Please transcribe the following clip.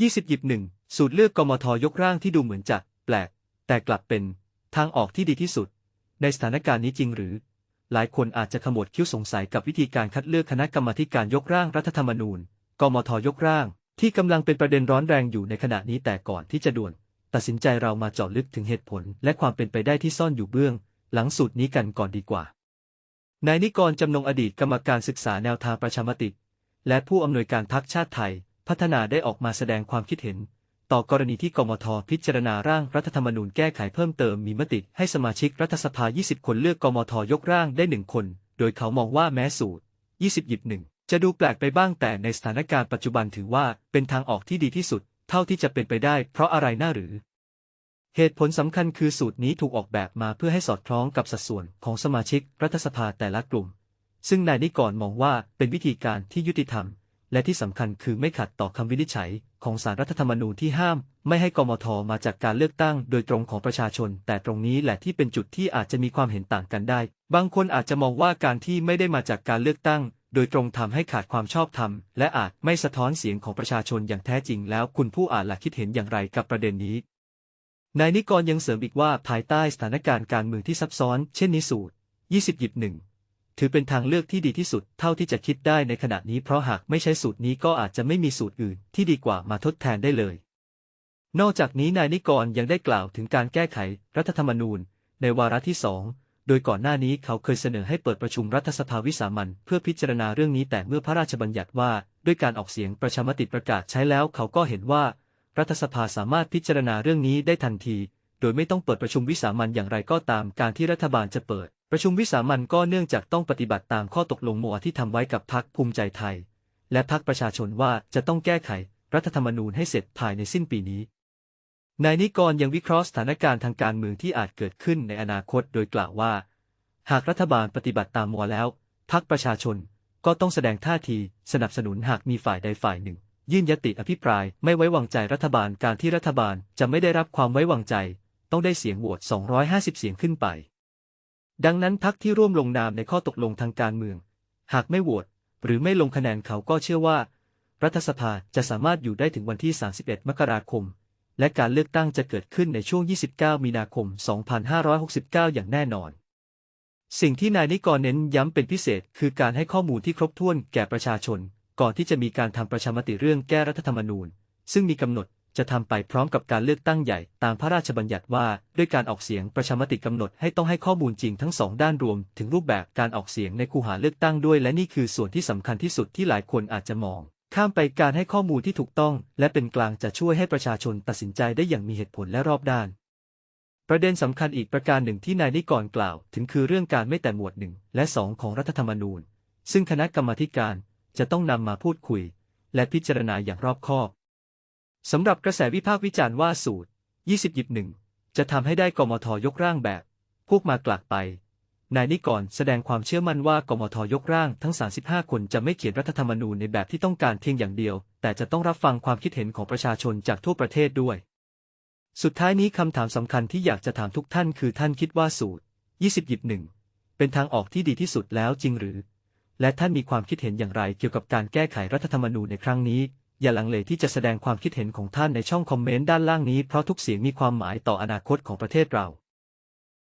20หยิบหนึ่งสูตรเลือกกมทยกร่างที่ดูเหมือนจะ แปลก แต่กลับเป็นทางออกที่ดีที่สุด ในสถานการณ์นี้จริงหรือ หลายคนอาจจะขมวดคิ้วสงสัยกับวิธีการคัดเลือกคณะกรรมาการยกร่างรัฐธรรมนูญ กมทยกร่าง ที่กำลังเป็นประเด็นร้อนแรงอยู่ในขณะนี้แต่ก่อนที่จะด่วน ตัดสินใจเรามาเจาะลึกถึงเหตุผล และความเป็นไปได้ที่ซ่อนอยู่เบื้อง หลังสูตรนี้กันก่อนดีกว่านายนิกรจำนงอดีตกรรมการศึกษาแนวทางประชามติ และผู้อำนวยการพักชาติไทย พัฒนาได้ออกมาแสดงความคิดเห็น ต่อกรณีที่กมทพิจารณาร่างรัฐธรรมนูญแก้ไขเพิ่มเติมมีมติให้สมาชิกรัฐสภา 20 คนเลือกกมทยกร่างได้หนึ่งคน โดยเขามองว่าแม้สูตร 20 หยิบหนึ่งจะดูแปลกไปบ้างแต่ในสถานการณ์ปัจจุบันถือว่าเป็นทางออกที่ดีที่สุด เท่าที่จะเป็นไปได้ เพราะอะไรน่าหรือ เหตุผลสำคัญคือสูตรนี้ถูกออกแบบมาเพื่อให้สอดคล้องกับสัดส่วนของสมาชิกรัฐสภาแต่ละกลุ่ม ซึ่งนายนิกรมองว่าเป็นวิธีการที่ยุติธรรม และที่สำคัญคือไม่ขัดต่อคำวินิจฉัย ของสารรัฐธรรมนูญที่ห้าม ไม่ให้กมทมาจากการเลือกตั้งโดยตรงของประชาชน แต่ตรงนี้แหละที่เป็นจุดที่อาจจะมีความเห็นต่างกันได้ บางคนอาจจะมองว่าการที่ไม่ได้มาจากการเลือกตั้ง โดยตรงทำให้ขาดความชอบธรรม และอาจไม่สะท้อนเสียงของประชาชนอย่างแท้จริงแล้วคุณผู้อ่านล่ะคิดเห็นอย่างไรกับประเด็นนี้นายนิกรยังเสริมอีกว่าภายใต้สถานการณ์การเมืองที่ซับซ้อน เช่นนี้สูตร 20หยิบหนึ่ง ถือเป็นทางเลือกที่ดีที่สุดเท่าที่จะคิดได้ในขณะนี้เพราะหากไม่ใช่สูตรนี้ก็อาจจะไม่มีสูตรอื่นที่ดีกว่ามาทดแทนได้เลย นอกจากนี้นายนิกรยังได้กล่าวถึงการแก้ไขรัฐธรรมนูญ ในวาระที่สองโดยก่อนหน้านี้เขาเคยเสนอให้เปิดประชุมรัฐสภาวิสามันเพื่อพิจารณาเรื่องนี้แต่เมื่อพระราชบัญญัติว่า ด้วยการออกเสียงประชามติประกาศใช้แล้วเขาก็เห็นว่า รัฐสภาสามารถพิจารณาเรื่องนี้ได้ทันที โดยไม่ต้องเปิดประชุมวิสามันอย่างไรก็ตามการที่รัฐบาลจะเปิด ประชุมวิสามันก็เนื่องจากต้องปฏิบัติตามข้อตกลงโมที่ทำไว้กับพรรคภูมิใจไทย และพรรคประชาชนว่าจะต้องแก้ไขรัฐธรรมนูญให้เสร็จภายในสิ้นปีนี้ นายนิกรยังวิเคราะห์สถานการณ์ทางการเมืองที่อาจเกิดขึ้นในอนาคตโดยกล่าวว่า หากรัฐบาลปฏิบัติตามมอแล้วพรรคประชาชนก็ต้องแสดงท่าทีสนับสนุนหากมีฝ่ายใดฝ่ายหนึ่ง ยื่นยติอภิปรายไม่ไว้วางใจรัฐบาลการที่รัฐบาลจะไม่ได้รับความไว้วางใจ ต้องได้เสียงโหวต 250 เสียงขึ้นไป ดังนั้นพรรคที่ร่วมลงนามในข้อตกลงทางการเมือง หากไม่โหวตหรือไม่ลงคะแนนเขาก็เชื่อว่า รัฐสภาจะสามารถอยู่ได้ถึงวันที่ 31 มกราคม และการเลือกตั้งจะเกิดขึ้นในช่วง 29 มีนาคม 2569 อย่างแน่นอน สิ่งที่นายนิกรเน้นย้ำเป็นพิเศษ คือการให้ข้อมูลที่ครบถ้วนแก่ประชาชน ก่อนที่จะมีการทำประชามติเรื่องแก้รัฐธรรมนูญ ซึ่งมีกำหนด จะทำไปพร้อมกับการเลือกตั้งใหญ่ตามพระราชบัญญัติว่า ด้วยการออกเสียงประชามติกำหนดให้ต้องให้ข้อมูลจริงทั้งสองด้านรวม ถึงรูปแบบการออกเสียงในคูหาเลือกตั้งด้วย และนี่คือส่วนที่สำคัญที่สุดที่หลายคนอาจจะมอง ข้ามไปการให้ข้อมูลที่ถูกต้อง และเป็นกลางจะช่วยให้ประชาชนตัดสินใจได้อย่างมีเหตุผลและรอบด้าน ประเด็นสำคัญอีกประการหนึ่งที่นายนิกรกล่าว ถึงคือเรื่องการไม่แต่หมวดหนึ่งและสองของรัฐธรรมนูญ ซึ่งคณะกรรมาการจะต้องนำมาพูดคุย และพิจารณาอย่างรอบคอบ สำหรับกระแสวิพากษ์วิจารณ์ว่าสูตร 20หยิบหนึ่งจะทำให้ได้กมทยกร่างแบบ พวกมากลักไป นายนิกรแสดงความเชื่อมั่นว่ากมทยกร่างทั้ง 35 คนจะไม่เขียนรัฐธรรมนูญในแบบที่ต้องการเพียงอย่างเดียว แต่จะต้องรับฟังความคิดเห็นของประชาชนจากทั่วประเทศด้วย สุดท้ายนี้คำถามสำคัญที่อยากจะถามทุกท่านคือท่านคิดว่าสูตร 20หยิบหนึ่งเป็นทางออกที่ดีที่สุดแล้วจริงหรือ และท่านมีความคิดเห็นอย่างไรเกี่ยวกับการแก้ไขรัฐธรรมนูญในครั้งนี้ อย่าลังเลที่จะแสดงความคิดเห็นของท่านในช่องคอมเมนต์ด้านล่างนี้เพราะทุกเสียงมีความหมายต่ออนาคตของประเทศเรา